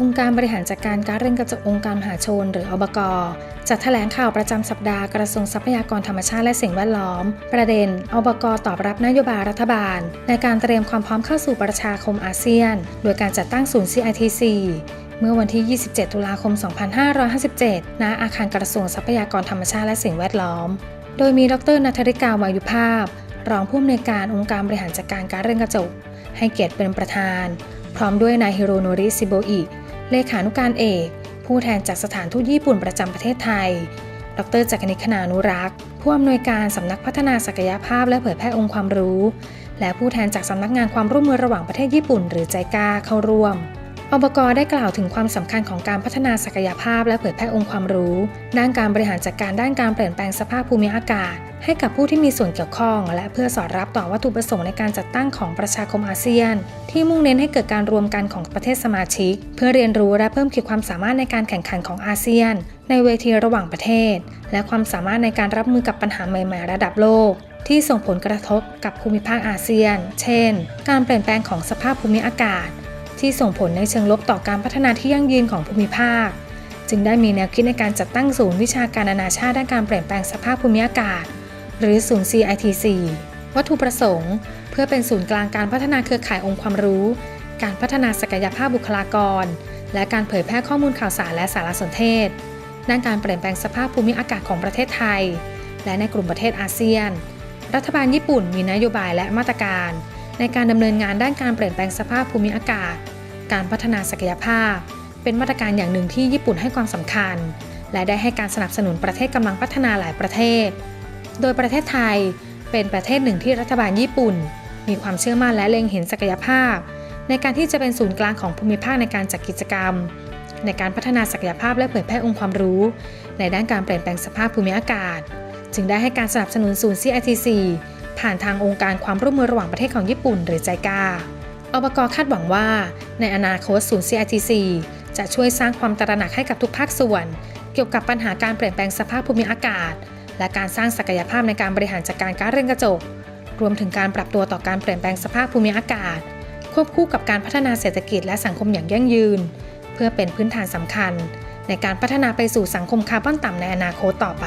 องค์การบริหารจัดการการเร่งกระจกองค์การมหาชน หรืออบกจัดแถลงข่าวประจำสัปดาห์กระทรวงทรัพยากรธรรมชาติและสิ่งแวดล้อม ประเด็น อบกตอบรับนโยบายรัฐบาล ในการเตรียมความพร้อมเข้าสู่ประชาคมอาเซียน โดยการจัดตั้งศูนย์ CITC เมื่อวันที่ 27 ตุลาคม 2557 ณ อาคารกระทรวงทรัพยากรธรรมชาติและสิ่งแวดล้อม โดยมีดรนัทริกาวายุภาพ รองผู้อำนวยการองค์การบริหารจัดการการเร่งกระจก ให้เกียรติเป็นประธาน พร้อมด้วยนายฮิโรโนริซิโบอิ เลขานุการเอก ผู้แทนจากสถานทูตญี่ปุ่นประจำประเทศไทย ดรจักรนิคณานุรักษ์ ผู้อำนวยการสำนักพัฒนาศักยภาพและเผยแพร่องค์ความรู้ และผู้แทนจากสำนักงานความร่วมมือระหว่างประเทศญี่ปุ่น หรือใจกาเข้าร่วม อบกได้กล่าวถึงความสำคัญของการพัฒนาศักยภาพและเผยแพร่องค์ความรู้ ด้านการบริหารจัดการด้านการเปลี่ยนแปลงสภาพภูมิอากาศ ให้กับผู้ที่มีส่วนเกี่ยวข้อง และเพื่อสอดรับต่อวัตถุประสงค์ในการจัดตั้งของประชาคมอาเซียน ที่มุ่งเน้นให้เกิดการรวมกันของประเทศสมาชิก เพื่อเรียนรู้และเพิ่มขีดความสามารถในการแข่งขันของอาเซียน ในเวทีระหว่างประเทศ และความสามารถในการรับมือกับปัญหาใหม่ๆ ระดับโลกที่ส่งผลกระทบกับภูมิภาคอาเซียน เช่น การเปลี่ยนแปลงของสภาพภูมิอากาศ ที่ส่งผลในเชิงลบต่อการพัฒนาที่ยั่งยืนของภูมิภาค จึงได้มีแนวคิดในการจัดตั้งศูนย์วิชาการนานาชาติด้านการเปลี่ยนแปลงสภาพภูมิอากาศ หรือศูนย์ CITC วัตถุประสงค์ เพื่อเป็นศูนย์กลางการพัฒนาเครือข่ายองค์ความรู้ การพัฒนาศักยภาพบุคลากร และการเผยแพร่ข้อมูลข่าวสารและสารสนเทศ ด้านการเปลี่ยนแปลงสภาพภูมิอากาศของประเทศไทย และในกลุ่มประเทศอาเซียน รัฐบาลญี่ปุ่นมีนโยบายและมาตรการ ในการดำเนินงานด้านการเปลี่ยนแปลงสภาพภูมิอากาศ การพัฒนาศักยภาพ เป็นมาตรการอย่างหนึ่งที่ญี่ปุ่นให้ความสำคัญ และได้ให้การสนับสนุนประเทศกำลังพัฒนาหลายประเทศ โดยประเทศไทยเป็นประเทศหนึ่งที่รัฐบาลญี่ปุ่น มีความเชื่อมั่นและเล็งเห็นศักยภาพ ในการที่จะเป็นศูนย์กลางของภูมิภาคในการจัดกิจกรรม ในการพัฒนาศักยภาพและเผยแพร่องค์ความรู้ ในด้านการเปลี่ยนแปลงสภาพภูมิอากาศ จึงได้ให้การสนับสนุนศูนย์ CITC ผ่านทางองค์การความร่วมมือระหว่างประเทศของญี่ปุ่นหรือใจกาอบกคาดหวังว่า ในอนาคตศูนย์ CITC จะช่วยสร้างความตระหนักให้กับทุกภาคส่วน เกี่ยวกับปัญหาการเปลี่ยนแปลงสภาพภูมิอากาศ และการสร้างศักยภาพในการบริหารจัดการก๊าซเรือนกระจก รวมถึงการปรับตัวต่อการเปลี่ยนแปลงสภาพภูมิอากาศ ควบคู่กับการพัฒนาเศรษฐกิจและสังคมอย่างยั่งยืน เพื่อเป็นพื้นฐานสำคัญ ในการพัฒนาไปสู่สังคมคาร์บอนต่ำในอนาคตต่อไป